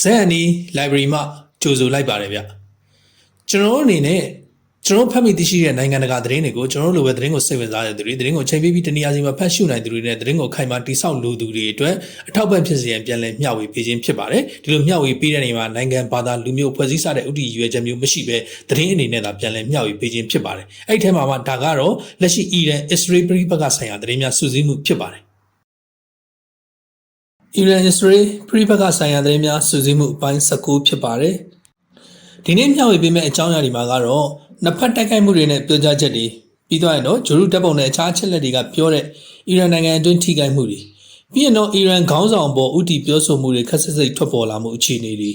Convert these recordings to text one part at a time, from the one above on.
ဇက်အနီ library မှာကြိုဆိုလိုက်ပါတယ်ဗျကျွန်တော်တို့အနေနဲ့ကျွန်တော်ဖတ်မိသိရှိတဲ့နိုင်ငံတကာသတင်းတွေကိုကျွန်တော်တို့လိုပဲသတင်းကိုစိတ်ဝင်စားတဲ့သူတွေသတင်းကိုချိန်ပေးပြီးတနည်းအားဖြင့်ဖတ်ရှုနိုင်သူတွေနဲ့သတင်းကိုခိုင်မာတိဆောက်လိုသူတွေအတွက်အထောက်ပံ့ဖြစ်စေရန်ပြန်လည်မျှဝေပေးခြင်းဖြစ်ပါတယ်ဒီလိုမျှဝေပေးတဲ့နေမှာနိုင်ငံဘာသာလူမျိုးဖွဲ့စည်းစတဲ့ဥတီရွယ်ချက်မျိုးမရှိဘဲသတင်းအနေနဲ့သာပြန်လည်မျှဝေပေးခြင်းဖြစ်ပါတယ်အဲ့ဒီထဲမှာမှဒါကတော့လက်ရှိအီရန်အစ္စရေးပြည်ပကဆိုင်ရာသတင်းများစုစည်းမှုဖြစ်ပါတယ် အီရန်အစ္စရေးပြည်ပကဆိုင်ရာသတင်းများစုစည်းမှုအပိုင်း19ဖြစ်ပါတယ်။ဒီနေ့မျှဝေပေးမယ့်အကြောင်းအရာတွေမှာကတော့နှစ်ဖက်တိုက်ခိုက်မှုတွေနဲ့ပြောကြားချက်တွေပြီးတော့ရင်တော့ဂျိုရုတပ်ပုံနဲ့အခြားအချက်လက်တွေကပြောတဲ့အီရန်နိုင်ငံအတွင်းထိခိုက်မှုတွေပြီးရင်တော့အီရန်ခေါင်းဆောင်ပေါ်ဥတီပြောဆိုမှုတွေခက်ဆစ်စိတ်ထွက်ပေါ်လာမှုအခြေအနေတွေ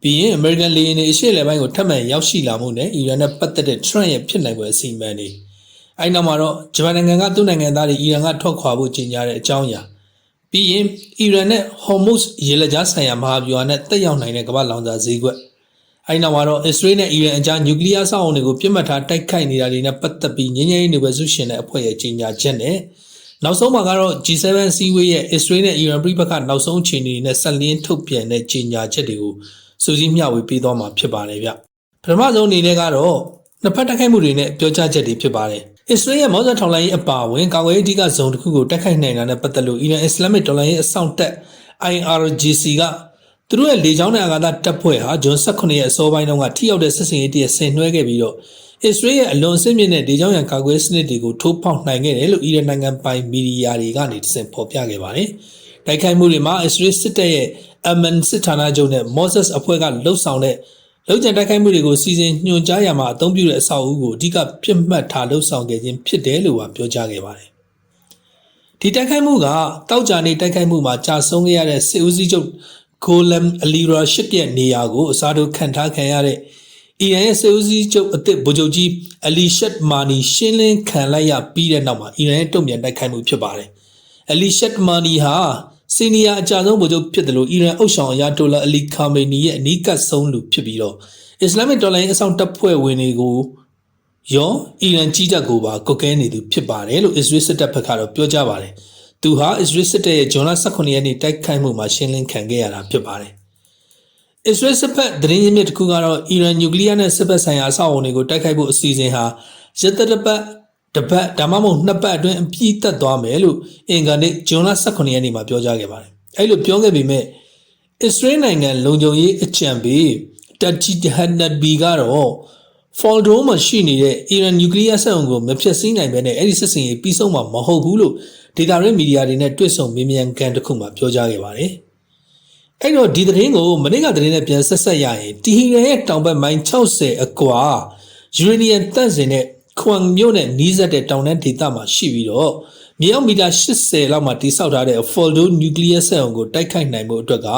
ပြီးရင်အမေရိကန်လေယာဉ်တွေအရှေ့အလယ်ပိုင်းကိုထပ်မံရောက်ရှိလာမှုနဲ့အီရန်နဲ့ပတ်သက်တဲ့ Trump ရဲ့ဖြစ်နိုင်ပွဲအစီအမံတွေအဲဒီနောက်မှာတော့ဂျပန်နိုင်ငံကသူ့နိုင်ငံသားတွေအီရန်ကထွက်ခွာဖို့ကြေညာတဲ့အကြောင်းအရာ ပြီးရင်အီရန်နဲ့ဟော်မုတ်ရေလက်ကြားဆိုင်ရာမဟာဗျူဟာနဲ့တက်ရောက်နိုင်တဲ့ကမ္ဘာလောင်စာဈေးကွက်အဲဒီနောက်မှာတော့အစ္စရေးနဲ့အီရန်အကြားနျူကလ িয়ার စောင့်အုံတွေကိုပြစ်မှတ်ထားတိုက်ခိုက်နေတာတွေနဲ့ပတ်သက်ပြီးငြင်းငြင်းနေပဲဆုရှင်တဲ့အဖွဲ့ရဲ့ကြေညာချက်နဲ့နောက်ဆုံးမှာကတော့ G7 စီးဝေးရဲ့အစ္စရေးနဲ့အီရန်ပြည်ပခနောက်ဆုံးအခြေအနေတွေနဲ့ဆက်လင်းထုတ်ပြန်တဲ့ကြေညာချက်တွေကိုစူးစီးမျှဝေပေးသွားမှာဖြစ်ပါတယ်ဗျပထမဆုံးအနေနဲ့ကတော့နှစ်ဖက်တိုက်ခိုက်မှုတွေနဲ့ပြောကြားချက်တွေဖြစ်ပါတယ် အစ္စရေးရဲ့မောဇတ်ထောင်လိုင်းရေးအပါအဝင်ကာကွယ်ရေးအဓိကဇုံတစ်ခုကိုတိုက်ခိုက်နိုင်တာနဲ့ပတ်သက်လို့အီရန်အစ္စလာမစ်တော်လှန်ရေးအဆောင်တက် IRGC ကသူတို့ရဲ့လေကြောင်းနဲ့အာကာသတပ်ဖွဲ့ဟာဂျွန်18ရဲ့အစောပိုင်းတုန်းကထိရောက်တဲ့စစ်စင်ရေးတည်းဆင်နွှဲခဲ့ပြီးတော့အစ္စရေးရဲ့အလွန်စစ်မြင့်တဲ့လေကြောင်းရန်ကာကွယ်စနစ်တွေကိုထိုးဖောက်နိုင်ခဲ့တယ်လို့အီရန်နိုင်ငံပိုင်မီဒီယာတွေကနေတစင်ဖော်ပြခဲ့ပါတယ်။တိုက်ခိုက်မှုတွေမှာအစ္စရေးစစ်တပ်ရဲ့အမန်စစ်ဌာနချုပ်နဲ့မော့ဆက်အဖွဲ့ကလှုပ်ဆောင်တဲ့ လုံခြုံတိုက်ခိုက်မှုတွေကိုစီစဉ်ညွှန်ကြားရမှာအသုံးပြုတဲ့အဆောက်အဦကိုအဓိကပြစ်မှတ်ထားလှုပ်ဆောင်ခဲ့ခြင်းဖြစ်တယ်လို့ပြောကြားခဲ့ပါတယ်။ဒီတိုက်ခိုက်မှုကတောက်ကြနေတိုက်ခိုက်မှုမှာကြာဆုံးခဲ့ရတဲ့စစ်ဦးစီးချုပ်ဂိုလမ်အလီရာရှစ်ရဲ့နေရာကိုအစားထိုးခံထားခံရတဲ့အီရန်ရဲ့စစ်ဦးစီးချုပ်အသစ်ဗိုလ်ချုပ်ကြီးအလီရှတ်မာနီရှင်းလင်းခံလိုက်ရပြီးတဲ့နောက်မှာအီရန်ရဲ့တုံ့ပြန်တိုက်ခိုက်မှုဖြစ်ပါတယ်။အလီရှတ်မာနီဟာ စီနီယာအကြဆုံးဗိုလ်ချုပ်ဖြစ်တယ်လို့အီရန်အုပ်ဆောင်အရာတိုလာအလီခါမေနီရဲ့အနီးကပ်ဆုံးလူဖြစ်ပြီးတော့အစ္စလာမစ်တော်လှန်ရေးအဆောင်တပ်ဖွဲ့ဝင်တွေကိုရောအီရန်ကြီးကြပ်ကိုပါကုတ်ကဲနေသူဖြစ်ပါတယ်လို့အစ္စရေးစစ်တပ်ဘက်ကတော့ပြောကြားပါတယ်။သူဟာအစ္စရေးစစ်တပ်ရဲ့ဂျွန်လ18ရက်နေ့တိုက်ခိုက်မှုမှာရှင်းလင်းခံခဲ့ရတာဖြစ်ပါတယ်။အစ္စရေးစစ်ဘက်သတင်းရင်းမြစ်တစ်ခုကတော့အီရန်နျူကလ িয়ার နဲ့စစ်ဘက်ဆိုင်ရာအဆောက်အအုံတွေကိုတိုက်ခိုက်ဖို့အစီအစဉ်ဟာရတတပတ် တပတ်ဒါမှမဟုတ်နှစ်ပတ်အတွင်းအပြည့်တက်သွားမယ်လို့အင်ကန်နေ့ဂျွန်လ18ရက်နေ့မှာပြောကြားခဲ့ပါတယ်။အဲ့လိုပြောခဲ့ပေမဲ့အစ္စရေးနိုင်ငံလုံခြုံရေးအကြံပေးတက်ဂျီဟန်နတ်ဘီကတော့ဖော်ဒိုမှာရှိနေတဲ့အီရန်နျူကလ িয়ার စက်အုံကိုမဖျက်ဆီးနိုင်ဘဲနဲ့အဲ့ဒီစစ်စင်ရေးပြီးဆုံးမှာမဟုတ်ဘူးလို့ဒေတာရင်းမီဒီယာတွေနဲ့တွေ့ဆုံမေးမြန်းကန်တစ်ခုမှပြောကြားခဲ့ပါတယ်။အဲ့တော့ဒီသတင်းကိုမနေ့ကသတင်းနဲ့ပြန်ဆက်ဆက်ရရင်တီဟီရန်ရဲ့တောင်ဘက်မိုင်60အကွာယူရေနီယံတန့်စင်တဲ့ ခွန်မြို့နဲ့နီးစပ်တဲ့တောင်တန်းဒေသမှာရှိပြီးတော့မြေအောင်မီတာ80လောက်မှာတိစောက်ထားတဲ့ Fordo Nuclear စက်အုံကိုတိုက်ခိုက်နိုင်မှုအတွက်က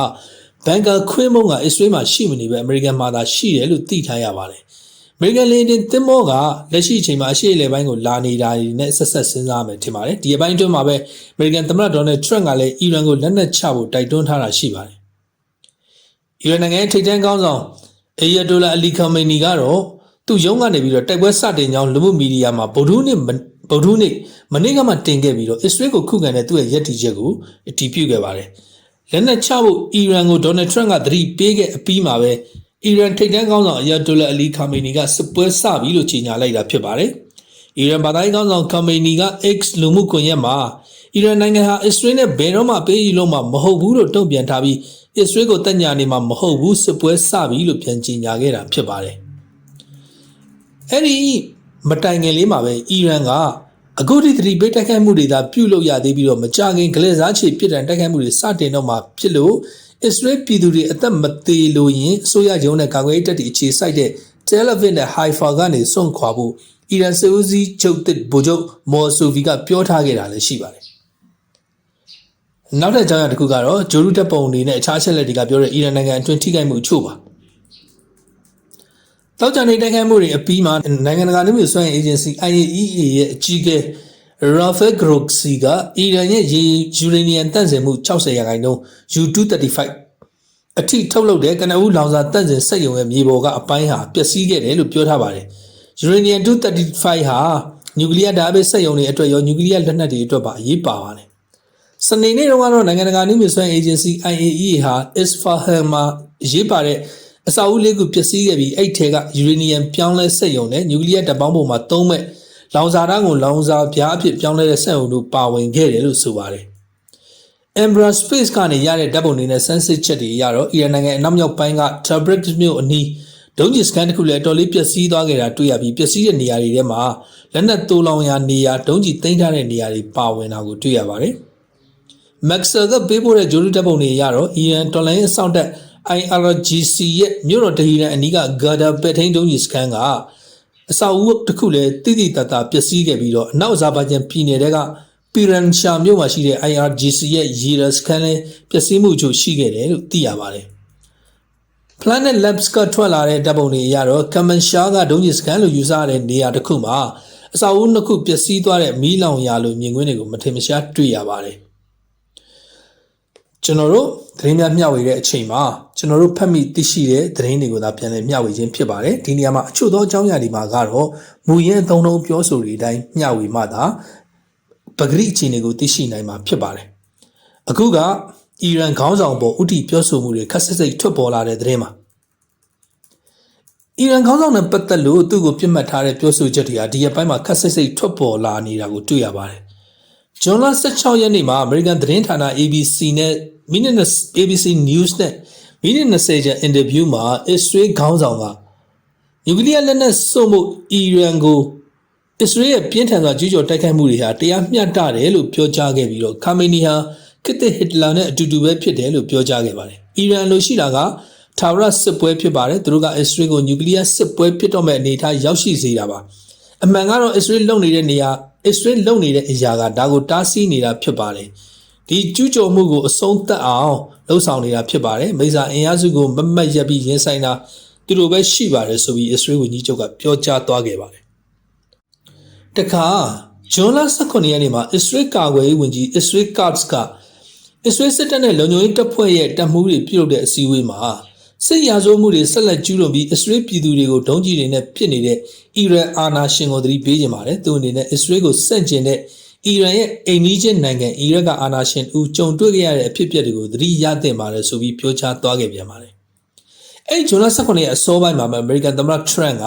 ဘန်ကာခွင်းမုံကအစ္စရေးမှာရှိမနေပဲအမေရိကန်မှာသာရှိတယ်လို့သိထားရပါတယ်။အမေရိကန်လေတင်သင်္ဘောကလက်ရှိအချိန်မှာအရှေ့အလယ်ပိုင်းကိုလာနေတာနဲ့ဆက်ဆက်စဉ်းစားမယ်ထင်ပါတယ်။ဒီအပိုင်းအတွင်းမှာပဲအမေရိကန်သမ္မတဒေါ်နယ်ထရန့်ကလည်းအီရန်ကိုလက်နက်ချဖို့တိုက်တွန်းထားတာရှိပါတယ်။အီရန်နိုင်ငံရဲ့ထိပ်တန်းခေါင်းဆောင်အေယတိုလာအလီခမေနီကတော့ သူ့ရုံးကနေပြီးတော့တိုက်ပွဲစတင်ကြောင်းလူမှုမီဒီယာမှာဗုဒ္ဓနေ့ဗုဒ္ဓနေ့မနေ့ကမှတင်ခဲ့ပြီးတော့အစ္စရေးကိုခုခံတဲ့သူ့ရဲ့ရည်တည်ချက်ကိုအတည်ပြုခဲ့ပါတယ်။လက်နက်ချဖို့အီရန်ကိုဒေါ်နယ်ထရန့်ကသတိပေးခဲ့အပြီးမှာပဲအီရန်ထိပ်တန်းခေါင်းဆောင်အယာတိုလာအလီခါမေနီကစစ်ပွဲစပြီလို့ကြေညာလိုက်တာဖြစ်ပါတယ်။အီရန်ဗတိုင်းခေါင်းဆောင်ခါမေနီက X လူမှုကွန်ရက်မှာအီရန်နိုင်ငံဟာအစ္စရေးနဲ့ဘယ်တော့မှပေးယူလို့မှမဟုတ်ဘူးလို့တုံ့ပြန်ထားပြီးအစ္စရေးကိုတက်ညာနေမှာမဟုတ်ဘူးစစ်ပွဲစပြီလို့ပြန်ကြေညာခဲ့တာဖြစ်ပါတယ်။ အဲ့ဒီမတိုင်ငယ်လေးမှာပဲအီရန်ကအခုဒီသတိပေးတိုက်ခိုက်မှုတွေသာပြုလုပ်ရသေးပြီးတော့မကြခင်ဂလဲစားချေပြစ်ဒဏ်တိုက်ခိုက်မှုတွေစတင်တော့မှဖြစ်လို့အစ္စရေးပြည်သူတွေအသက်မသေးလို့ရင်အစိုးရရုံးနဲ့ကာကွယ်ရေးတပ်တွေအခြေစိုက်တဲ့ Tel Aviv နဲ့ Haifa ကနေစွန့်ခွာဖို့အီရန်စစ်ဦးစီးချုပ်တစ်ဗိုလ်ချုပ်မော်ဆူဗီကပြောထားခဲ့တာလည်းရှိပါတယ်။နောက်ထပ်အကြောင်းအရာတစ်ခုကတော့ဂျိုရုတပ်ပုံတွေနဲ့အခြားချက်လက်တွေကပြောတဲ့အီရန်နိုင်ငံအတွင်းထိခိုက်မှုအချို့ပါ။ တောက်ကြနေတိုက်ခိုက်မှုတွေအပြီးမှာနိုင်ငံတကာလူမျိုးစွမ်းအင်အေဂျင်စီ IAEA ရဲ့အကြီးအကဲ Rafael Grossi ကအီရန်ရဲ့ရေယူရေနီယံတန့်စင်မှု60ရာခိုင်နှုန်း U235 အထိထုတ်လုပ်တဲ့ကနဦးလောင်စာတန့်စင်စက်ရုံရဲ့မြေပေါ်ကအပိုင်းဟာပျက်စီးခဲ့တယ်လို့ပြောထားပါတယ်။ Uranium 235ဟာနျူကလ িয়ার ဓာတ်ပဲစက်ရုံတွေအတွက်ရောနျူကလ িয়ার လက်နက်တွေအတွက်ပါအရေးပါပါတယ် စနေနေ့တုန်းကတော့နိုင်ငံတကာနည်းမြစွမ်း agency IAEA ဟာ Isfahan မှာရေးပါတဲ့ အစာအုပ်လေးခုပျက်စီးခဲ့ပြီးအဲ့ထဲကယူရေနီယံပြောင်းလဲစက်ရုံနဲ့နျူကလ িয়ার တပ်ပေါင်းပုံမှာသုံးမဲ့လောင်စာဓာတ်ကိုလောင်စာပြားအဖြစ်ပြောင်းလဲတဲ့စက်ရုံတို့ပါဝင်ခဲ့တယ်လို့ဆိုပါတယ်။ Embra Space ကနေရတဲ့ဓာတ်ပုံတွေနဲ့စမ်းစစ်ချက်တွေအရတော့အီရန်နိုင်ငံအနောက်မြောက်ပိုင်းက Tabriz မြို့အနီးဒုံးကျည်စကန်တစ်ခုလည်းအတော်လေးပျက်စီးသွားခဲ့တာတွေ့ရပြီးပျက်စီးတဲ့နေရာတွေထဲမှာလက်နက်တိုးလောင်ရာနေရာဒုံးကျည်သိမ်းထားတဲ့နေရာတွေပါဝင်တာကိုတွေ့ရပါတယ်။ Maxwell ကပေးပို့တဲ့ဂျိုလူတပ်ပုံတွေအရတော့အီရန်တော်လိုင်းအဆောင်တက် IRGC ရဲ့မြို့တော်တဟီရန်အနီးကဂါဒါပက်ထိန်ဒုံးကြီးစခန်းကအဆောက်အဦတစ်ခုလည်းတိတိတတ်တာပျက်စီးခဲ့ပြီးတော့အနောက်အဇာဘိုင်ဂျန်ပြည်နယ်ကပီရန်ရှာမြို့မှာရှိတဲ့ IRGC ရဲ့ရေရစခန်းလည်းပျက်စီးမှုချို့ရှိခဲ့တယ်လို့သိရပါတယ်။ Planet Labs ကထွက်လာတဲ့တပ်ပုံတွေအရတော့ကမန်ရှာကဒုံးကြီးစခန်းလို့ယူဆရတဲ့နေရာတစ်ခုမှာအဆောက်အဦနှစ်ခုပျက်စီးသွားတဲ့မီးလောင်ရာလိုမြင်ကွင်းတွေကိုမထင်မရှားတွေ့ရပါတယ်။ကျွန်တော်တို့ သတင်းများမျှဝေတဲ့အချိန်မှာကျွန်တော်တို့ဖတ်မိသိရှိတဲ့သတင်းတွေကိုသာပြန်လည်မျှဝေခြင်းဖြစ်ပါတယ်ဒီနေရာမှာအချို့သောအကြောင်းအရာတွေမှာကတော့မူရင်းအသုံးလုံးပြောဆိုတွေအတိုင်းမျှဝေမှသာပဂရိအခြေအနေကိုသိရှိနိုင်မှာဖြစ်ပါတယ်အခုကအီရန်ခေါင်းဆောင်ပေါ်ဥတီပြောဆိုမှုတွေခက်ဆက်စိတ်ထွက်ပေါ်လာတဲ့သတင်းမှာအီရန်ခေါင်းဆောင်နဲ့ပတ်သက်လို့သူ့ကိုပြစ်မှတ်ထားတဲ့ပြောဆိုချက်တွေဟာဒီရက်ပိုင်းမှာခက်ဆက်စိတ်ထွက်ပေါ်လာနေတာကိုတွေ့ရပါတယ်။ ဂျွန်လ16ရက်နေ့မှာအမေရိကန်သတင်းဌာန ABC နဲ့မိနစ် ABC News နဲ့မိနစ်20ကျန်အင်တာဗျူးမှာအစ္စရေးခေါင်းဆောင်ကနျူကလ িয়ার လက်နက်စုပ်မှုအီရန်ကိုအစ္စရေးရဲ့ပြင်းထန်စွာကျူးကျော်တိုက်ခိုက်မှုတွေဟာတရားမျှတတယ်လို့ပြောကြားခဲ့ပြီးတော့ကာမီနီဟာခစ်တစ်ဟစ်တလာနဲ့အတူတူပဲဖြစ်တယ်လို့ပြောကြားခဲ့ပါတယ်။အီရန်လိုရှိတာကထာဝရစစ်ပွဲဖြစ်ပါတယ်သူတို့ကအစ္စရေးကိုနျူကလ িয়ার စစ်ပွဲဖြစ်တော့မဲ့အနေအထားရောက်ရှိစေတာပါ အမှန်ကတော့အစ္စရေးလုံနေတဲ့နေရာအစ္စရေးလုံနေတဲ့အရာကဒါကိုတားဆီးနေတာဖြစ်ပါတယ်ဒီကျူးကျော်မှုကိုအဆုံးသတ်အောင်လှုံ့ဆော်နေတာဖြစ်ပါတယ်မိစာအင်အားစုကိုမမတ်ရက်ပြီးရင်ဆိုင်တာသူတို့ပဲရှိပါတယ်ဆိုပြီးအစ္စရေးဝန်ကြီးချုပ်ကပြောကြားသွားခဲ့ပါတယ်တခါဂျွန်လ18ရက်နေ့မှာအစ္စရေးကာကွယ်ရေးဝန်ကြီးအစ္စရေးကတ်စ်ကအစ္စရေးစစ်တပ်နဲ့လုံခြုံရေးတပ်ဖွဲ့ရဲ့တပ်မှုတွေပြုလုပ်တဲ့အစည်းအဝေးမှာ စစ်ရာဇဝမှုတွေဆက်လက်ကျူးလွန်ပြီးအစ္စရေးပြည်သူတွေကိုဒုံးကျည်တွေနဲ့ပစ်နေတဲ့အီရန်အာဏာရှင်ကိုသတိပေးကြပါတယ်သူအနေနဲ့အစ္စရေးကိုစန့်ကျင်တဲ့အီရန်ရဲ့အိမ်နီးချင်းနိုင်ငံအီရတ်ကအာဏာရှင်ဦးကြုံတွေ့ခဲ့ရတဲ့အဖြစ်အပျက်တွေကိုသတိရသင့်ပါတယ်ဆိုပြီးပြောကြားသွားခဲ့ပြန်ပါတယ်အဲ့ဒီဇွန်လ18ရက်အစောပိုင်းမှာအမေရိကန်သမ္မတထရန့်က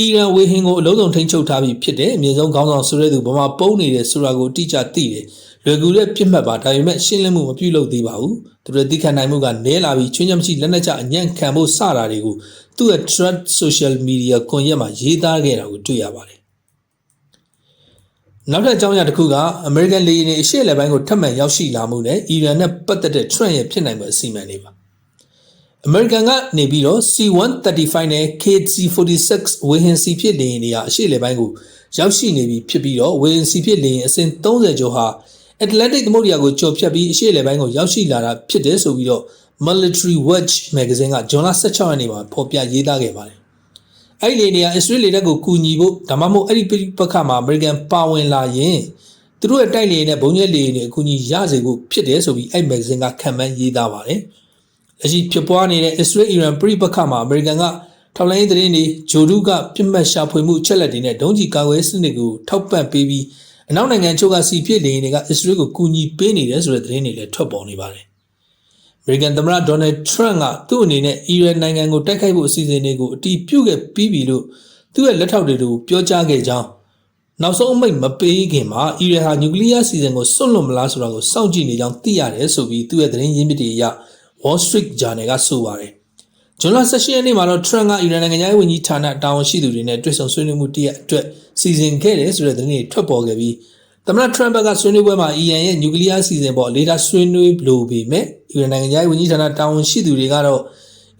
အီရန်ဝေဟင်ကိုအလုံးစုံထိန်းချုပ်ထားပြီးဖြစ်တဲ့အမြင့်ဆုံးခေါင်းဆောင်ဆိုတဲ့သူဘမပုံနေတယ်ဆိုတာကိုတိကျသိတယ်လွယ်ကူတဲ့ပြစ်မှတ်ပါဒါပေမဲ့ရှင်းလင်းမှုမပြုလုပ်သေးပါဘူးသူတို့သိခံနိုင်မှုကနည်းလာပြီးချွင်းချက်မရှိလက်နက်ချအညံ့ခံဖို့စတာတွေကိုသူ့ရဲ့ thread social media ကွန်ရက်မှာရေးသားခဲ့တာကိုတွေ့ရပါတယ်နောက်ထပ်အကြောင်းအရာတစ်ခုကအမေရိကန်လေယာဉ်တွေအရှေ့အလယ်ပိုင်းကိုထပ်မံရောက်ရှိလာမှုနဲ့အီရန်နဲ့ပတ်သက်တဲ့ trend ရဲ့ဖြစ်နိုင်မယ့်အစီအမံတွေပါ အမေရိကန်ကနေပြီးတော့ C135 နဲ့ KC46 ဝေဟင်စီဖြစ်လေယာဉ်တွေဟာအရှေ့လေပိုင်းကိုရောက်ရှိနေပြီဖြစ်ပြီးတော့ဝေဟင်စီဖြစ်လေယာဉ်အစင်30ကျော်ဟာ Atlantic သမုဒ္ဒရာကိုကျော်ဖြတ်ပြီးအရှေ့လေပိုင်းကိုရောက်ရှိလာတာဖြစ်တယ်ဆိုပြီးတော့ Military Watch magazine ကဇွန်လ16ရက်နေ့မှာဖော်ပြရေးသားခဲ့ပါတယ်။အဲ့ဒီလေနေရာအစ္စရေးလေတပ်ကိုကူညီဖို့ဒါမှမဟုတ်အဲ့ဒီပက္ခမှာအမေရိကန်ပါဝင်လာရင်သူတို့ရဲ့တိုက်လေနဲ့ဘုံကျက်လေတွေအကူအညီရစေဖို့ဖြစ်တယ်ဆိုပြီးအဲ့ magazine ကခံမှန်းရေးသားပါတယ်။ လက်ရှိဖြစ်ပွားနေတဲ့ Israel Iran ပြည်ပခါမှာအမေရိကန်ကထောက်လိုင်းသတင်းတွေဂျိုဒုကပြစ်မှတ်ရှာဖွေမှုချက်လက်တွေနဲ့ဒုံးကျည်ကာကွယ်စနစ်ကိုထောက်ပံ့ပေးပြီးအနောက်နိုင်ငံချို့ကစီဖြစ်လေရင်တွေကအစ္စရေးကိုကူညီပေးနေတယ်ဆိုတဲ့သတင်းတွေလည်းထွက်ပေါ်နေပါတယ်။အမေရိကန်သမ္မတဒေါ်နယ်ထရန့်ကသူ့အနေနဲ့အီရန်နိုင်ငံကိုတိုက်ခိုက်ဖို့အစီအစဉ်တွေကိုအတီးပြုတ်ခဲ့ပြီးပြီလို့သူ့ရဲ့လက်ထောက်တွေကိုပြောကြားခဲ့ကြောင်းနောက်ဆုံးအမိတ်မပေးခင်မှာအီရန်ဟာနျူကလ িয়ার စီစဉ်ကိုစွန့်လွတ်မလားဆိုတာကိုစောင့်ကြည့်နေကြောင်းသိရတယ်ဆိုပြီးသူ့ရဲ့သတင်းရင်းမြစ်တွေအရ Wall Street Journal ကဆိုပါတယ်။ဇွန်လ18ရက်နေ့မှာတော့ Trump ကအီရန်နိုင်ငံရဲ့ဝန်ကြီးဌာနတာဝန်ရှိသူတွေနဲ့တွေ့ဆုံဆွေးနွေးမှုတရက်အတွက်စီစဉ်ခဲ့တယ်ဆိုတဲ့သတင်းတွေထွက်ပေါ်ခဲ့ပြီးသမ္မတထရန့်ဘက်ကဆွေးနွေးပွဲမှာအီရန်ရဲ့နျူကလ িয়ার စီစဉ်ပေါ်လေဒါဆွေးနွေးလို့ပေမဲ့အီရန်နိုင်ငံရဲ့ဝန်ကြီးဌာနတာဝန်ရှိသူတွေကတော့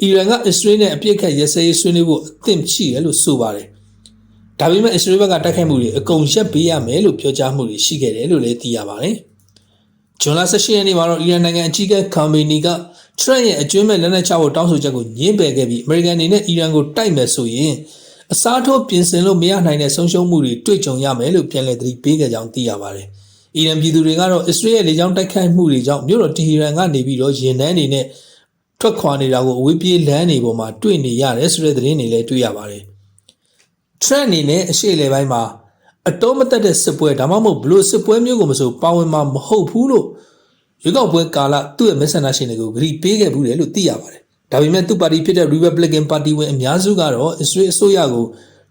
အီရန်ကအစ္စရေးနဲ့အပြစ်ခတ်ရစဲရေးဆွေးနွေးဖို့အသင့်ရှိတယ်လို့ဆိုပါတယ်။ဒါပေမဲ့အစ္စရေးဘက်ကတိုက်ခိုက်မှုတွေအကုန်ရပ်ပေးရမယ်လို့ပြောကြားမှုတွေရှိခဲ့တယ်လို့လည်းသိရပါတယ်။ဂျွန်လ18ရက်နေ့မှာတော့အီရန်နိုင်ငံအကြီးအကဲကာမီနီက ထရန့်ရဲ့အကျွမ်းမဲ့လက်နက်ချဖို့တောင်းဆိုချက်ကိုညှင်းပယ်ခဲ့ပြီးအမေရိကန်အနေနဲ့အီရန်ကိုတိုက်မယ်ဆိုရင်အစားထိုးပြင်ဆင်လို့မရနိုင်တဲ့ဆုံးရှုံးမှုတွေတွေ့ကြုံရမယ်လို့ပြန်လည်သတိပေးခဲ့ကြောင်းသိရပါတယ်။အီရန်ပြည်သူတွေကတော့အစ္စရေးရဲ့လေကြောင်းတိုက်ခိုက်မှုတွေကြောင့်မြို့တော်တီဟီရန်ကနေပြီးတော့ရင်နှန်းနေနဲ့ထွက်ခွာနေတာကိုအဝေးပြေးလမ်းတွေပေါ်မှာတွေ့နေရတယ်ဆိုတဲ့သတင်းတွေလည်းတွေ့ရပါတယ်။ trend အနေနဲ့အရှိလေပိုင်းမှာအတော်မတက်တဲ့စစ်ပွဲဒါမှမဟုတ်ဘလို့စစ်ပွဲမျိုးကိုမဆိုပါဝင်မှာမဟုတ်ဘူးလို့ ရွေးကောက်ပွဲကာလသူ့ရဲ့မဲဆန္ဒရှင်တွေကိုဂရီပေးခဲ့ဘူးတယ်လို့သိရပါတယ်။ဒါပေမဲ့သူ့ပါတီဖြစ်တဲ့ Republican Party ဝင်အများစုကတော့ Israel အစိုးရကို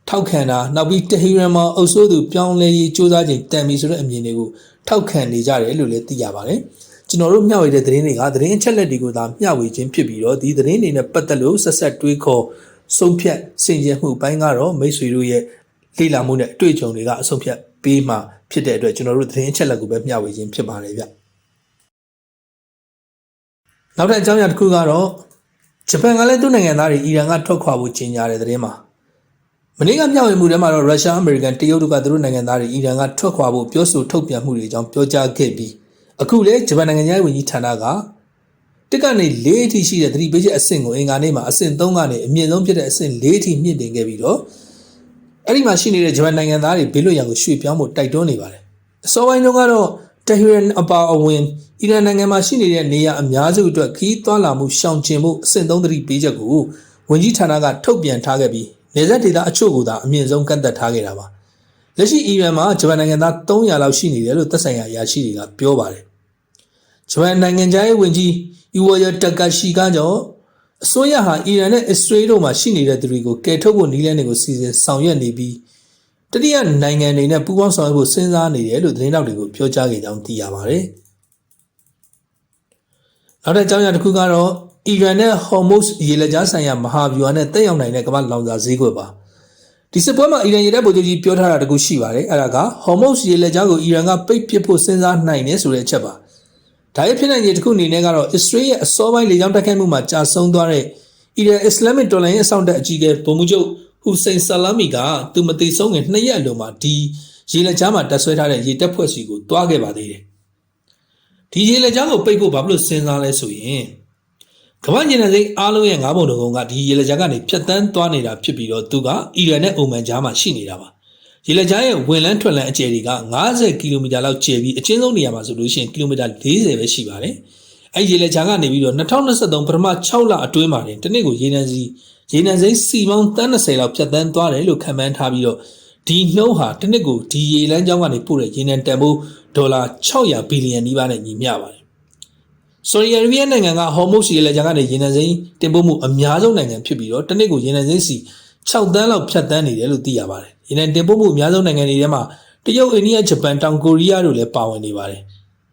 ထောက်ခံတာနောက်ပြီးတဟီရန်မှာအုပ်စိုးသူပြောင်းလဲရေးစ조사ချိန်တန်ပြီဆိုတဲ့အမြင်တွေကိုထောက်ခံနေကြတယ်လို့လည်းသိရပါတယ်။ကျွန်တော်တို့မျှဝေတဲ့သတင်းတွေကသတင်းအချက်လက်တွေကိုသာမျှဝေခြင်းဖြစ်ပြီးတော့ဒီသတင်းတွေနဲ့ပတ်သက်လို့ဆက်ဆက်တွေးခေါ်ဆုံးဖြတ်စင်ကြယ်မှုပိုင်းကတော့မိတ်ဆွေတို့ရဲ့လေ့လာမှုနဲ့အတွေ့အကြုံတွေကအဆုံးဖြတ်ပေးမှဖြစ်တဲ့အတွက်ကျွန်တော်တို့သတင်းအချက်လက်ကိုပဲမျှဝေခြင်းဖြစ်ပါတယ်ဗျ။ နောက်ထပ်အကြောင်းအရာတစ်ခုကတော့ဂျပန်ကလည်းသူ့နိုင်ငံသားတွေအီရန်ကထွက်ခွာဖို့ကြေညာတဲ့သတင်းမှာမနေ့ကမျှဝေမှုထဲမှာတော့ရုရှားအမေရိကန်တရုတ်တို့ကသူတို့နိုင်ငံသားတွေအီရန်ကထွက်ခွာဖို့ပြောဆိုထုတ်ပြန်မှုတွေအကြောင်းပြောကြားခဲ့ပြီးအခုလည်းဂျပန်နိုင်ငံသားဝန်ကြီးဌာနကတစ်ကနေ၄အထိရှိတဲ့သတိပေးချက်အဆင့်ကိုအင်္ဂါနေ့မှာအဆင့်၃ကနေအမြင့်ဆုံးဖြစ်တဲ့အဆင့်၄အထိမြင့်တင်ခဲ့ပြီးတော့အဲ့ဒီမှာရှိနေတဲ့ဂျပန်နိုင်ငံသားတွေဘေးလွတ်ရာကိုရွှေ့ပြောင်းဖို့တိုက်တွန်းနေပါတယ်အစောပိုင်းတုန်းကတော့ တဟီရန်အပါအဝင်အီရန်နိုင်ငံမှာရှိနေတဲ့နေရာအများစုအတွက်ခီးသွွာလာမှုရှောင်ကျဉ်မှုအဆင့်၃သတိပေးချက်ကိုဝန်ကြီးဌာနကထုတ်ပြန်ထားခဲ့ပြီးနေဆက်ဒေသအချို့ကသာအမြင့်ဆုံးကန့်သက်ထားခဲ့တာပါလက်ရှိအီရန်မှာဂျပန်နိုင်ငံသား300လောက်ရှိနေတယ်လို့သက်ဆိုင်ရာအရာရှိတွေကပြောပါတယ်ဂျပန်နိုင်ငံသားရဲ့ဝန်ကြီးအီဝါယာတကာရှိကကြောင့်အစိုးရဟာအီရန်နဲ့အစ္စရေးတို့မှာရှိနေတဲ့သူတွေကိုကယ်ထုတ်ဖို့နည်းလမ်းတွေကိုစီစဉ်ဆောင်ရွက်နေပြီး တတိယနိုင်ငံတွေနဲ့ပူးပေါင်းဆောင်ရွက်ဖို့စဉ်းစားနေတယ်လို့သတင်းတောက်တွေကိုပြောကြားခဲ့ကြောင်းသိရပါတယ်။နောက်တစ်ကြောင်းအရာတစ်ခုကတော့အီရန်နဲ့ဟော်မုတ်ရေလက်ကြားဆိုင်ရာမဟာဗျူဟာနဲ့တက်ရောက်နိုင်တဲ့ကမ္ဘာလောင်စာဈေးကွက်ပါ။ဒီစစ်ပွဲမှာအီရန်ရေတပ်ဗိုလ်ချုပ်ကြီးပြောထားတာတခုရှိပါတယ်။အဲဒါကဟော်မုတ်ရေလက်ကြားကိုအီရန်ကပိတ်ပစ်ဖို့စဉ်းစားနိုင်တယ်ဆိုတဲ့အချက်ပါ။ဒါရဲ့ဖြစ်နိုင်ခြေတစ်ခုအနေနဲ့ကတော့အစ္စရေးရဲ့အစောပိုင်းလေကြောင်းတိုက်ခိုက်မှုမှာကြာဆုံးသွားတဲ့အီရန်အစ္စလာမစ်တော်လှန်ရေးအဆောင်တက်အကြီးအကဲဗိုလ်မှူးချုပ် ဟူစိန်ဆာလာမီကသူမသိဆုံးခင်နှစ်ရက်အလိုမှာဒီရေလက်ကြားမှာတက်ဆွဲထားတဲ့ရေတပ်ဖွဲ့စီကိုတွားခဲ့ပါသေးတယ်။ဒီရေလက်ကြားကိုပိတ်ဖို့ဘာဖြစ်လို့စဉ်းစားလဲဆိုရင်ကမ္ဘာညနေစိအားလုံးရဲ့ငါးပုံတုံကဒီရေလက်ကြားကနေဖြတ်တန်းသွားနေတာဖြစ်ပြီးတော့သူကအီရန်နဲ့အိုမန်ကြားမှာရှိနေတာပါ။ရေလက်ကြားရဲ့ဝင်လန်းထွက်လန်းအကျယ်တွေက90ကီလိုမီတာလောက်ကျယ်ပြီးအချင်းဆုံးနေရာမှာဆိုလို့ရှိရင်ကီလိုမီတာ40ပဲရှိပါတယ်။အဲ့ရေလက်ကြားကနေပြီးတော့2023ပထမ6လအတွင်းမှာတင်တနေ့ကိုရေနံစီ ရေနံစိမ်းစီပေါင်း30လောက်ဖြတ်တန်းသွားတယ်လို့ခန့်မှန်းထားပြီးတော့ဒီနှုန်းဟာတစ်နှစ်ကိုဒီရေလမ်းကြောင်းကနေပို့တဲ့ရေနံတန်ဖိုးဒေါ်လာ600ဘီလီယံနီးပါးနဲ့ညီမျှပါတယ်။ဆော်ဒီအာရေဗျနိုင်ငံကဟော်မုတ်စီရေလက်ကြားကနေရေနံစိမ်းတင်ပို့မှုအများဆုံးနိုင်ငံဖြစ်ပြီးတော့တစ်နှစ်ကိုရေနံစိမ်းစီ6တန်းလောက်ဖြတ်တန်းနေတယ်လို့သိရပါတယ်။ရေနံတင်ပို့မှုအများဆုံးနိုင်ငံတွေထဲမှာတရုတ်အိန္ဒိယဂျပန်တောင်ကိုရီးယားတို့လည်းပါဝင်နေပါတယ်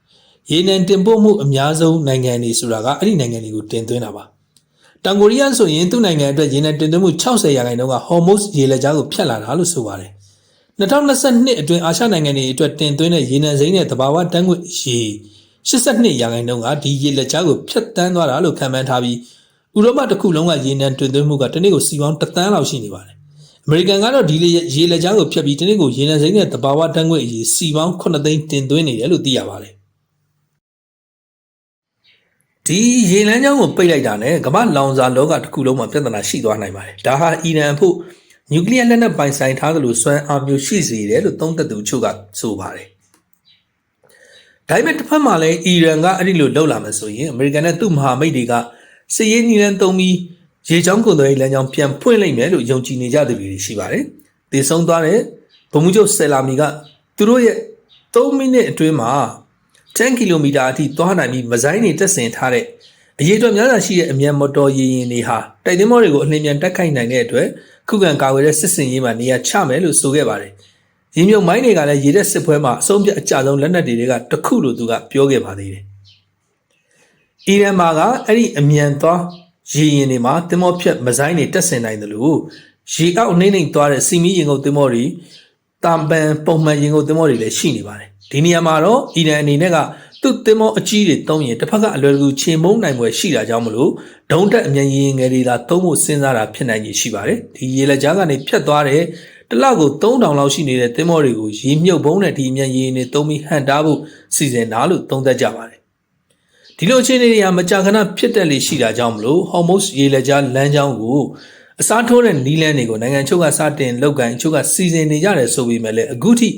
။ရေနံတင်ပို့မှုအများဆုံးနိုင်ငံတွေဆိုတာကအဲ့ဒီနိုင်ငံတွေကိုတင်သွင်းတာပါ။ တောင်ကိုရီးယားဆိုရင်သူ့နိုင်ငံအတွက်ရေနံတင်သွင်းမှု60ရာခိုင်နှုန်းကဟော်မုတ်ရေလက်ကြားကိုဖြတ်လာတာလို့ဆိုပါတယ်။2022အတွင်းအာရှနိုင်ငံတွေအတွက်တင်သွင်းတဲ့ရေနံစိမ်းနဲ့တဘာဝတန်းငွေရေ82ရာခိုင်နှုန်းကဒီရေလက်ကြားကိုဖျက်တမ်းသွားတာလို့ခန့်မှန်းထားပြီးဥရောပတစ်ခုလုံးကရေနံတင်သွင်းမှုကတနေ့ကိုစီပေါင်း1တန်းလောက်ရှိနေပါတယ်။အမေရိကန်ကတော့ဒီရေလက်ကြားကိုဖျက်ပြီးတနေ့ကိုရေနံစိမ်းနဲ့တဘာဝတန်းငွေရေစီပေါင်း9သိန်းတင်သွင်းနေတယ်လို့သိရပါတယ်။ ဒီရေလမ်းကြောင်းကိုပိတ်လိုက်တာနဲ့ကမ္ဘာလောင်စာလောကတစ်ခုလုံးမှာပြဿနာရှိသွားနိုင်ပါတယ်။ဒါဟာအီရန်ဖို့နျူကလ িয়ার လက်နက်ပိုင်ဆိုင်ထားသလိုစွမ်းအားမျိုးရှိစေတယ်လို့သုံးသပ်သူအချို့ကဆိုပါတယ်။ဒါပေမဲ့တစ်ဖက်မှာလည်းအီရန်ကအဲ့ဒီလိုလှုပ်လာမယ်ဆိုရင်အမေရိကန်နဲ့သူ့မဟာမိတ်တွေကစစ်ရေးနီလန်းသုံးပြီးရေချောင်းကုန်သွယ်ရေးလမ်းကြောင်းပြန်ဖွင့်လိုက်မယ်လို့ယုံကြည်နေကြသူတွေရှိပါတယ်။တည်ဆုံးသွားတဲ့ဗိုလ်မှူးချုပ်ဆယ်လာမီကသူတို့ရဲ့3မိနစ်အတွင်းမှာ 10ကီလိုမီတာအထိသွားနိုင်ပြီးမဇိုင်းတွေတက်ဆင်ထားတဲ့အရေးအတွက်များစွာရှိတဲ့အမြန်မော်တော်ယာဉ်ယာဉ်တွေဟာတိုက်သင်းမောတွေကိုအလင်းမြန်တက်ခိုက်နိုင်တဲ့အတွက်ခုခံကာကွယ်တဲ့စစ်စင်ရေးမှာနေရာချမယ်လို့ဆိုခဲ့ပါတယ်။ရင်းမြုပ်မိုင်းတွေကလည်းရေတဲ့စစ်ပွဲမှာအဆုံးပြအကြဆုံးလက်နက်တွေကတခုလို့သူကပြောခဲ့ပါသေးတယ်။အီရန်မှာကအဲ့ဒီအမြန်သွားရေရင်တွေမှာတင်မောဖြတ်မဇိုင်းတွေတက်ဆင်နိုင်တယ်လို့ရေအောက်နှိမ့်နှိမ့်သွားတဲ့စီမီရင်ကုန်တင်မောတွေတံပန်ပုံမှန်ရင်ကုန်တင်မောတွေလည်းရှိနေပါတယ်။ ဒီနေရာမှာတော့အီရန်အနေနဲ့ကသူ့တင်မောအကြီးတွေတုံးရင်တစ်ဖက်ကအလွယ်တကူခြေမုံနိုင်ွယ်ရှိတာကြောင့်မလို့ဒုံတက်အမြန်ရင်ငယ်တွေသာသုံးဖို့စဉ်းစားတာဖြစ်နိုင်ကြီးရှိပါတယ်ဒီရေလက်ကြားကနေဖြတ်သွားတဲ့တစ်လောက်ကို3000လောက်ရှိနေတဲ့တင်မောတွေကိုရေမြုပ်ပုံးနဲ့ဒီအမြန်ရင်တွေသုံးပြီးဟန်တားဖို့စီစဉ်တာလို့သုံးသပ်ကြပါတယ်ဒီလိုအခြေအနေတွေကမကြာခဏဖြစ်တက်လေရှိတာကြောင့်မလို့ဟော်မို့ရေလက်ကြားလမ်းကြောင်းကိုအစားထိုးတဲ့နီးလန်းတွေကိုနိုင်ငံချုပ်ကစတင်လောက်ကန်ချုပ်ကစီစဉ်နေကြတယ်ဆိုပေမဲ့လည်းအခုထိ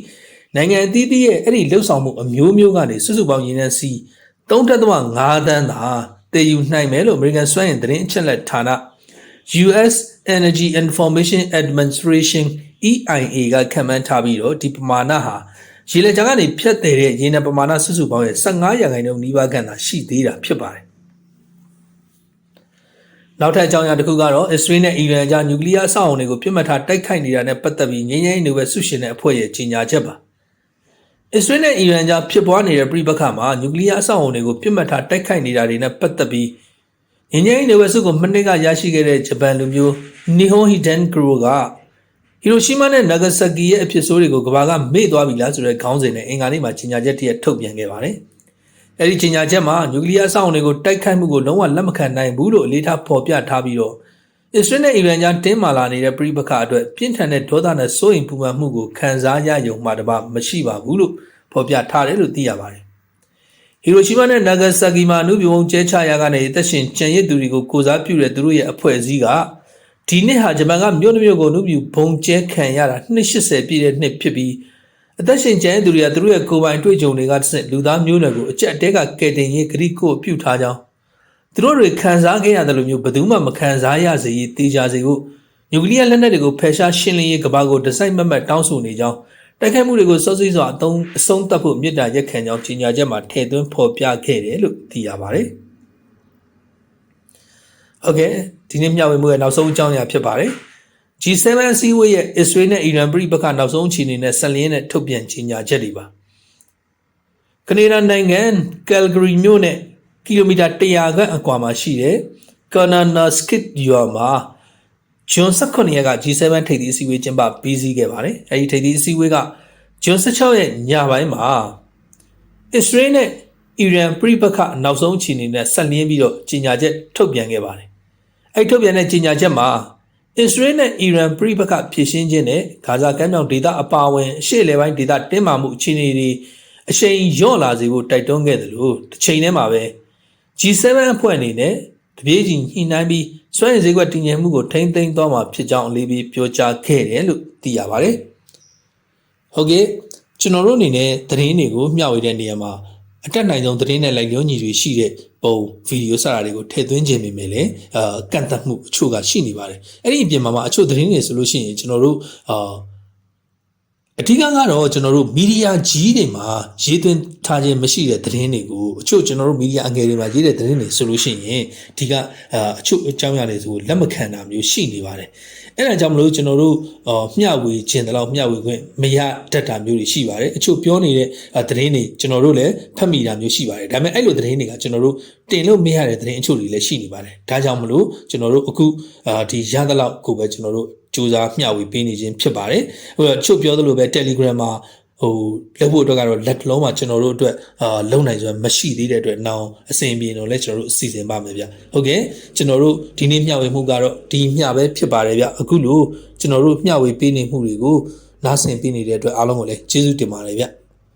နိုင်ငံအသီးသီးရဲ့အဲ့ဒီလှုပ်ဆောင်မှုအမျိုးမျိုးကနေစုစုပေါင်းရင်းနှီးစီ3.5တန်းသာတည်ယူနိုင်မယ်လို့ American စွမ်းအင်သတင်းအချက်လက်ဌာန US Energy Information Administration EIA ကခန့်မှန်းထားပြီးတော့ဒီပမာဏဟာရေလက်ကြားကနေဖြတ်တည်တဲ့ရေနံပမာဏစုစုပေါင်းရဲ့15ရာခိုင်နှုန်းနီးပါးခန့်သာရှိသေးတာဖြစ်ပါတယ်နောက်ထပ်အကြောင်းအရာတစ်ခုကတော့အစ္စရေးနဲ့အီရန်ကြားနျူကလ িয়ার အဆောက်အအုံတွေကိုပြစ်မှတ်ထားတိုက်ခိုက်နေတာနဲ့ပတ်သက်ပြီးငြိမ်းချမ်းရေးနိုဘယ်ဆုရှင်တဲ့အဖွဲ့ရဲ့ကြေညာချက်ပါ အစ္စရေးနဲ့အီရန်ကြားဖြစ်ပွားနေတဲ့ပြည်ပခါမှာနျူကလ িয়ারအဆောက်အအုံတွေကိုပြစ်မှတ်ထားတိုက်ခိုက်နေတာတွေနဲ့ပတ်သက်ပြီးငြိမ်းချမ်းရေးနိုဘယ်ဆုကိုမနှစ်ကရရှိခဲ့တဲ့ဂျပန်လူမျိုးနီဟွန်ဟီဒန်ကရိုကဟီရိုရှီးမားနဲ့နာဂါဆာကီရဲ့အဖြစ်ဆိုးတွေကိုကမ္ဘာကမေ့သွားပြီလားဆိုတဲ့ခေါင်းစဉ်နဲ့အင်္ဂါနေ့မှာကြေညာချက်တည်းထုတ်ပြန်ခဲ့ပါတယ်။အဲဒီကြေညာချက်မှာနျူကလ িয়ারအဆောက်အုံတွေကိုတိုက်ခိုက်မှုကိုလုံးဝလက်မခံနိုင်ဘူးလို့အလေးထားဖော်ပြထားပြီးတော့ အစ္စရေးနဲ့အီရန်ကြားတင်းမာလာနေတဲ့ပြည်ပခါအတွက်ပြင်းထန်တဲ့ဒေါသနဲ့စိုးရိမ်ပူပန်မှုကိုခံစားရယုံမှတပါမရှိပါဘူးလို့ဖော်ပြထားတယ်လို့သိရပါတယ်။ဟီရိုရှီးမားနဲ့နာဂါဆာကီမှာအနုပြုံကျဲချရာကနေတက်ရှင်ကြံရစ်သူတွေကိုကိုစားပြုတဲ့သူတို့ရဲ့အဖွဲ့အစည်းကဒီနှစ်ဟာဂျပန်ကမြို့တစ်မြို့ကိုအနုပြုဘုံကျဲခံရတာ280ပြည့်တဲ့နှစ်ဖြစ်ပြီးအသက်ရှင်ကျန်တဲ့သူတွေကသူတို့ရဲ့ကိုယ်ပိုင်တွေ့ကြုံတွေကတစ်ဆင့်လူသားမျိုးနွယ်ကိုအကြက်အတဲကကယ်တင်ရေးဂရိကိုပြုထားကြောင်း သူတို့တွေခံစားခဲ့ရတယ်လို့မျိုးဘယ်သူမှမခံစားရစေရေးတေးကြစေဖို့နျူကလ িয়ার လက်နက်တွေကိုဖယ်ရှားရှင်းလင်းရေးကမ္ဘာကိုဒီဇိုင်းမတ်မတ်တောင်းဆိုနေကြောင်းတိုက်ခိုက်မှုတွေကိုစောစိစွာအသုံးအဆုံးသတ်ဖို့မြစ်တာရက်ခံကြောင်းကြီးညာချက်မှာထည့်သွင်းဖော်ပြခဲ့တယ်လို့သိရပါတယ်။ဟုတ်ကဲ့ဒီနေ့မျှဝေမှုရဲ့နောက်ဆုံးအကြောင်းအရာဖြစ်ပါတယ်။ G7 အစည်းအဝေးရဲ့အစ္စရေးနဲ့အီရန်ပြည်ပခနောက်ဆုံးအခြေအနေနဲ့ဆက်လျင်းတဲ့ထုတ်ပြန်ကြီးညာချက်တွေပါ။ကနေဒါနိုင်ငံကယ်ဂရီမြို့နဲ့ ကီလိုမီတာ100ခန့်အကွာမှာရှိတဲ့ကာနာနာစကစ်ရွာမှာဂျွန်18ရက်က G7 ထိပ်သီးအစည်းအဝေးကျင်းပပြီးစီးခဲ့ပါတယ်။အဲဒီထိပ်သီးအစည်းအဝေးကဂျွန်16ရက်ညပိုင်းမှာအစ္စရေးနဲ့အီရန်ပြည်ပခနောက်ဆုံးအခြေအနေနဲ့ဆက်လျင်းပြီးတော့ကြီးညာချက်ထုတ်ပြန်ခဲ့ပါတယ်။အဲဒီထုတ်ပြန်တဲ့ကြီးညာချက်မှာအစ္စရေးနဲ့အီရန်ပြည်ပခဖြစ်ရှင်းခြင်းနဲ့ဂါဇာကမ်းမြောင်ဒေသအပါအဝင်အရှေ့အလယ်ပိုင်းဒေသတင်းမာမှုအခြေအနေတွေအရှိန်လျော့လာစေဖို့တိုက်တွန်းခဲ့တယ်လို့တစ်ချိန်တည်းမှာပဲ G7 အဖွဲ့အနေနဲ့တပြေးကြီးညှိနှိုင်းပြီးစွမ်းရည်စည်းကွက်တည်ငြိမ်မှုကိုထိမ့်သိမ်းသွားမှာဖြစ်ကြောင်းအလေးပေးပြောကြားခဲ့တယ်လို့သိရပါတယ်။ဟုတ်ကဲ့ကျွန်တော်တို့အနေနဲ့သတင်းတွေကိုမျှဝေတဲ့နေရာမှာအတက်နိုင်ဆုံးသတင်းနဲ့လိုက်လျောညီတွေရှိတဲ့ပုံဗီဒီယိုစတာတွေကိုထည့်သွင်းခြင်းပေမဲ့လည်းအာကန့်သတ်မှုအချို့ကရှိနေပါတယ်။အဲ့ဒီအပြင်မှာမှအချို့သတင်းတွေဆိုလို့ရှိရင်ကျွန်တော်တို့အာ အဓိကကတော့ကျွန်တော်တို့မီဒီယာကြီးတွေမှာရေးသွင်းထားခြင်းမရှိတဲ့သတင်းတွေကိုအချို့ကျွန်တော်တို့မီဒီယာအငယ်တွေမှာရေးတဲ့သတင်းတွေဆိုလို့ရှိရင်ဒီကအချို့အကြောင်းအရာတွေဆိုလက်မခံတာမျိုးရှိနေပါတယ်အဲ့ဒါကြောင့်မလို့ကျွန်တော်တို့မျှဝေခြင်းတလောက်မျှဝေခွင့်မရတတ်တာမျိုးတွေရှိပါတယ်အချို့ပြောနေတဲ့သတင်းတွေကျွန်တော်တို့လည်းဖတ်မိတာမျိုးရှိပါတယ်ဒါပေမဲ့အဲ့လိုသတင်းတွေကကျွန်တော်တို့တင်လို့မရတဲ့သတင်းအချို့တွေလည်းရှိနေပါတယ်ဒါကြောင့်မလို့ကျွန်တော်တို့အခုဒီရသလောက်ကိုပဲကျွန်တော်တို့ စူးစမ်းမျှဝေပေးနေခြင်းဖြစ်ပါတယ်ဟိုချုပ်ပြောသလိုပဲ Telegram မှာဟိုလက်ဖို့အတွက်ကတော့လက်လုံးမှာကျွန်တော်တို့အတွက်အာလုံနိုင်စွာမရှိသေးတဲ့အတွက်နောင်အစဉ်ပြေတော့လဲကျွန်တော်တို့အစီအစဉ်ပါမယ်ဗျဟုတ်ကဲ့ကျွန်တော်တို့ဒီနေ့မျှဝေမှုကတော့ဒီမျှပဲဖြစ်ပါတယ်ဗျအခုလို့ကျွန်တော်တို့မျှဝေပေးနေမှုတွေကိုနားဆင်ပေးနေတဲ့အတွက်အားလုံးကိုလည်းကျေးဇူးတင်ပါတယ်ဗျ